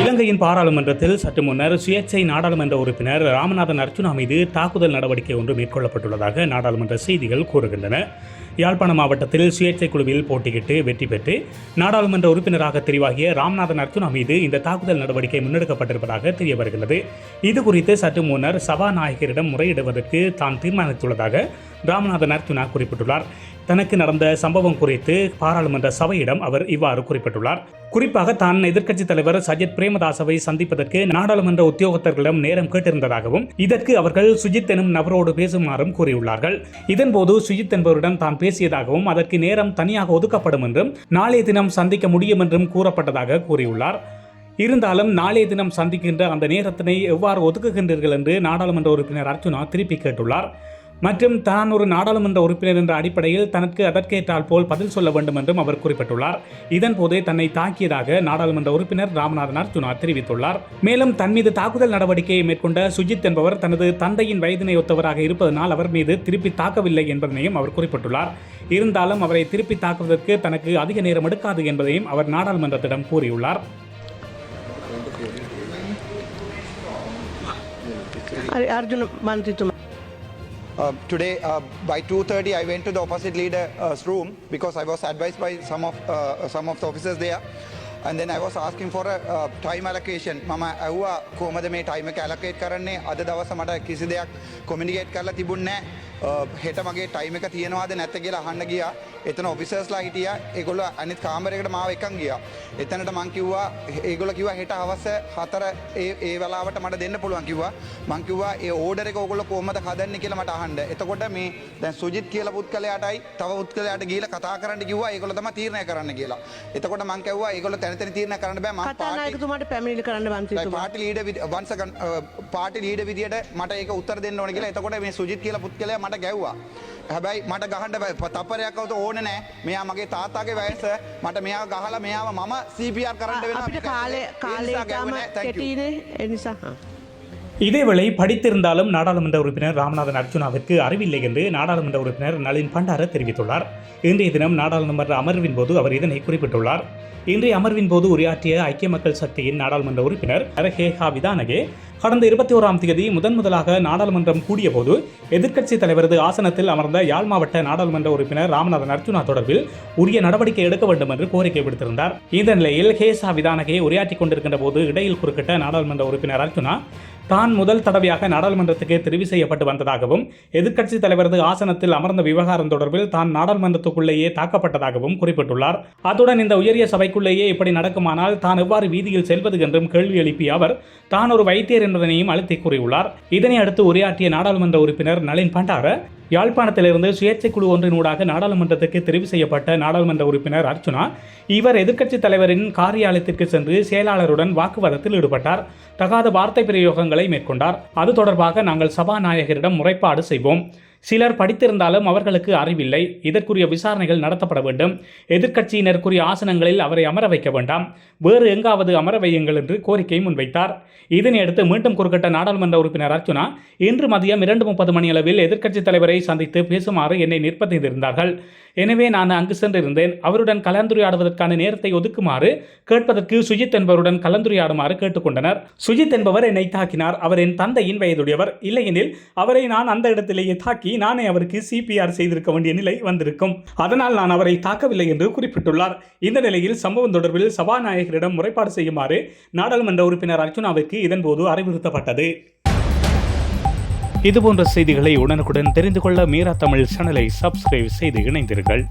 இலங்கையின் பாராளுமன்றத்தில் சற்று முன்னர் சுயேட்சை நாடாளுமன்ற உறுப்பினர் ராமநாதன் அர்ஜுனா மீது தாக்குதல் நடவடிக்கை ஒன்று மேற்கொள்ளப்பட்டுள்ளதாக நாடாளுமன்ற செய்திகள் கூறுகின்றன. யாழ்ப்பாண மாவட்டத்தில் சுயேட்சை குழுவில் போட்டியிட்டு வெற்றி பெற்று நாடாளுமன்ற உறுப்பினராக தெரிவாகிய ராம்நாதன் அர்ஜுனா மீது இந்த தாக்குதல் நடவடிக்கை முன்னெடுக்கப்பட்டிருப்பதாக தெரிய வருகிறது இது குறித்து சற்று முன்னர் சபாநாயகரிடம் முறையிடுவதற்கு தான் தீர்மானித்துள்ளதாக ராமநாதன் அர்ஜுனா குறிப்பிட்டுள்ளார். தனக்கு நடந்த சம்பவம் குறித்து பாராளுமன்ற சபையிடம் அவர் இவ்வாறு குறிப்பிட்டுள்ளார். குறிப்பாக தான் எதிர்க்கட்சித் தலைவர் சஜித் பிரேமதாசவை சந்திப்பதற்கு நாடாளுமன்ற உத்தியோகத்தர்களிடம் நேரம் கேட்டிருந்ததாகவும் இதற்கு அவர்கள் சுஜித் எனும் நபரோடு பேசுமாறும் கூறியுள்ளார்கள். இதன்போது சுஜித் என்பவரிடம் தான் பேசியதாகவும் அதற்கு நேரம் தனியாக ஒதுக்கப்படும் என்றும் நாளைய தினம் சந்திக்க முடியும் என்றும் கூறப்பட்டதாக கூறியுள்ளார். இருந்தாலும் நாளைய தினம் சந்திக்கின்ற அந்த நேரத்தினை எவ்வாறு ஒதுக்குகின்றீர்கள் என்று நாடாளுமன்ற உறுப்பினர் அர்ஜுனா திருப்பி கேட்டுள்ளார். மற்றும் தான் ஒரு நாடாளுமன்ற உறுப்பினர் என்ற அடிப்படையில் தனக்கு அதற்கேற்றால் போல் பதில் சொல்ல வேண்டும் என்றும் அவர் குறிப்பிட்டுள்ளார். இதன்போது தன்னை தாக்கியதாக நாடாளுமன்ற உறுப்பினர் ராமநாதன் அர்ச்சுனா தெரிவித்துள்ளார். மேலும் தன் மீது தாக்குதல் நடவடிக்கையை மேற்கொண்ட சுஜித் என்பவர் தனது தந்தையின் வயதினை ஒத்தவராக இருப்பதனால் அவர் மீது திருப்பி தாக்கவில்லை என்பதனையும் அவர் குறிப்பிட்டுள்ளார். இருந்தாலும் அவரை திருப்பி தாக்குவதற்கு தனக்கு அதிக நேரம் எடுக்காது என்பதையும் அவர் நாடாளுமன்றத்திடம் கூறியுள்ளார். Ar- Arjuna Uh, today, uh, by 2:30, I went to the opposite leader's room because I was advised by some of uh, some of the officers there, and then I was asking for a uh, time allocation. මම ඇහුවා කොහොමද මේ time එක allocate කරන්නේ අද දවස මට කිසි දෙයක් communicate කරලා තිබුණේ නැහැ. Uh, හෙට මගේ time එක තියෙනවාද නැත්ද කියලා අහන්න ගියා. එතන officersලා හිටියා. ඒගොල්ලෝ අනිත් කාමරයකට මාව එකන් ගියා. එතනට මං කිව්වා ඒගොල්ලෝ කිව්වා හෙට හවස 4 ඒ ඒ වෙලාවට මට දෙන්න පුළුවන් කිව්වා. මං කිව්වා ඒ ඕඩර් එක ඕගොල්ලෝ කොහොමද හදන්නේ කියලා මට අහන්න. එතකොට මේ දැන් සුජිත් කියලා පුත්කලයාටයි තව පුත්කලයාට ගිහිල්ලා කතා කරන්න කිව්වා ඒගොල්ලෝ තමයි තීරණය කරන්න කියලා. එතකොට මං කිව්වා ඒගොල්ලෝ තැන තැන තීරණය කරන්න බෑ මං පාටි කතානායකතුමාට පැමිණිලි කරන්න මන්ත්‍රීතුමා. පාටි ලීඩ වන්සකන් පාටි ලීඩ විදියට මට ඒක උත්තර දෙන්න ඕන කියලා එතකොට මේ සුජිත් කියලා පුත්කලයා මට ගැව්වා. හැබැයි මට ගහන්න තප්පරයක් අවුත ඕනේ නෑ. මෙයා මගේ තාත්තාගේ වයස මට මෙයාව ගහලා මෙයාව මම CPR කරන්න වෙනවා. අපිට කාලේ කාලේ you. කෙටීනේ ඒ නිසා. இதேவேளை படித்திருந்தாலும் நாடாளுமன்ற உறுப்பினர் ராமநாதன் அர்ஜுனாவிற்கு அறிவில்லை என்று நாடாளுமன்ற உறுப்பினர் நளின் பண்டார தெரிவித்துள்ளார். இன்றைய தினம் நாடாளுமன்ற அமர்வின் போது அவர் இதனை குறிப்பிட்டுள்ளார். இன்றைய அமர்வின் போது உரையாற்றிய ஐக்கிய மக்கள் சக்தியின் நாடாளுமன்ற உறுப்பினர் ஹேஹா விதானகே கடந்த இருபத்தி ஓராம் தேதி முதன் முதலாக நாடாளுமன்றம் கூடியபோது எதிர்க்கட்சித் தலைவரது ஆசனத்தில் அமர்ந்த யாழ் மாவட்ட நாடாளுமன்ற உறுப்பினர் ராமநாதன் அர்ஜுனா தொடர்பில் உரிய நடவடிக்கை எடுக்க வேண்டும் என்று கோரிக்கை விடுத்திருந்தார். இந்த நிலையில் ஹேசா விதானகே உரையாற்றிக் கொண்டிருக்கின்ற போது இடையில் குறுக்கிட்ட நாடாளுமன்ற உறுப்பினர் அர்ஜுனா தான் முதல் தடவையாக நாடாளுமன்றத்துக்கு தெரிவு செய்யப்பட்டு வந்ததாகவும் எதிர்க்கட்சித் தலைவரது ஆசனத்தில் அமர்ந்த விவகாரம் தொடர்பில் தான் நாடாளுமன்றத்துக்குள்ளேயே தாக்கப்பட்டதாகவும் குறிப்பிட்டுள்ளார். அத்துடன் இந்த உயரிய சபைக்குள்ளேயே இப்படி நடக்குமானால் தான் எவ்வாறு வீதியில் செல்வது என்றும் கேள்வி எழுப்பிய அவர் தான் ஒரு வைத்தியர் என்பதனையும் அழுத்தி கூறியுள்ளார். இதனை அடுத்து உரையாற்றிய நாடாளுமன்ற உறுப்பினர் நளின் பண்டார யாழ்ப்பாணத்திலிருந்து சுயேட்சை குழு ஒன்றினூடாக நாடாளுமன்றத்துக்கு தெரிவு செய்யப்பட்ட நாடாளுமன்ற உறுப்பினர் அர்ச்சுனா இவர் எதிர்க்கட்சித் தலைவரின் காரியாலயத்திற்கு சென்று செயலாளருடன் வாக்குவாதத்தில் ஈடுபட்டார். தகாத வார்த்தை பிரயோகங்களை மேற்கொண்டார். அது தொடர்பாக நாங்கள் சபாநாயகரிடம் முறைப்பாடு செய்வோம். சிலர் படித்திருந்தாலும் அவர்களுக்கு அறிவில்லை. இதற்குரிய விசாரணைகள் நடத்தப்பட வேண்டும். எதிர்க்கட்சியினருக்குரிய ஆசனங்களில் அவரை அமர வைக்க வேண்டாம். வேறு எங்காவது அமர வையுங்கள் என்று கோரிக்கை முன்வைத்தார். இதனையடுத்து மீண்டும் குறுக்கிட்ட நாடாளுமன்ற உறுப்பினர் அர்ச்சுனா இன்று மதியம் இரண்டு முப்பது மணியளவில் எதிர்க்கட்சித் தலைவரை சந்தித்து பேசுமாறு என்னை நிர்பந்தித்திருந்தார்கள் எனவே நான் அங்கு சென்றிருந்தேன். அவருடன் கலந்துரையாடுவதற்கான நேரத்தை ஒதுக்குமாறு கேட்பதற்கு சுஜித் என்பவருடன் கலந்துரையாடுமாறு கேட்டுக்கொண்டனர். சுஜித் என்பவர் என்னை தாக்கினார். அவர் என் தந்தையின் வயதுடையவர். இல்லையெனில் அவரை நான் அந்த இடத்திலேயே தாக்கி நானே அவருக்கு சிபிஆர் செய்திருக்க வேண்டிய நிலை வந்திருக்கும். அதனால் நான் அவரை தாக்கவில்லை என்று குறிப்பிட்டுள்ளார். இந்த நிலையில் சம்பவம் தொடர்பில் சபாநாயகரிடம் முறைப்பாடு செய்யுமாறு நாடாளுமன்ற உறுப்பினர் அர்ஜுனாவிற்கு இதன்போது அறிவுறுத்தப்பட்டது. இதுபோன்ற செய்திகளை உடனுக்குடன் தெரிந்து கொள்ள மீரா தமிழ் சேனலை சப்ஸ்கிரைப் செய்து இணைந்தீர்கள்